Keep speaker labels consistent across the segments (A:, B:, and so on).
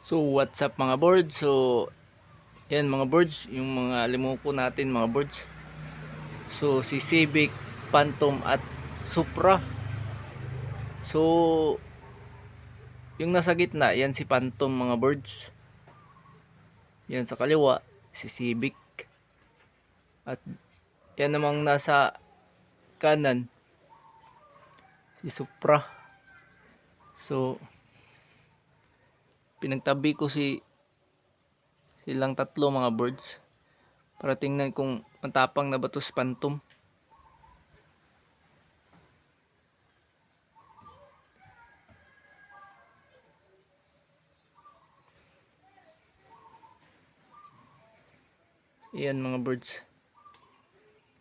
A: So what's up mga birds? So yan mga birds, yung mga limuko natin mga birds. So si Civic, Phantom at Supra. So yung nasa gitna, yan si Phantom mga birds. Yan sa kaliwa, si Civic. At yan namang nasa kanan, si Supra. So, pinagtabi ko si silang tatlo mga birds para tingnan kung matapang na ba to si Phantom. Iyan mga birds.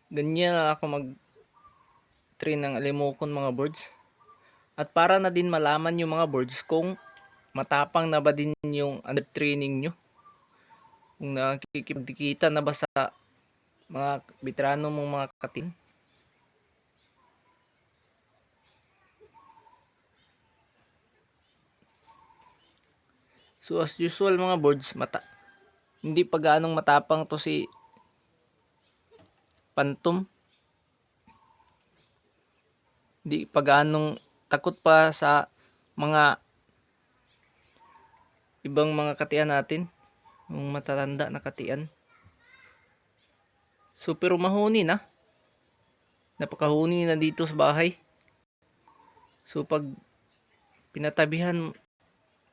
A: Ganyan na ako mag train ng alimokon mga birds. At para na din malaman yung mga birds kung matapang na ba din yung under training nyo. Kung nakikipagkita na ba sa mga veterano mong mga katin. So as usual mga birds, mata hindi pa gaanong matapang to si Phantom. Hindi pa gaanong takot pa sa mga ibang mga katian natin. Yung matatanda na katian. So pero mahuni na. Napakahuni na dito sa bahay. So pag pinatabihan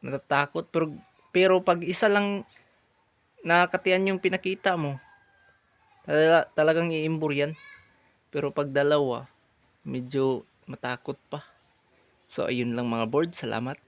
A: natatakot pero pero pag isa lang nakakatian yung pinakita mo tala- talagang iimbur yan pero pag dalawa medyo matakot pa so ayun lang mga board salamat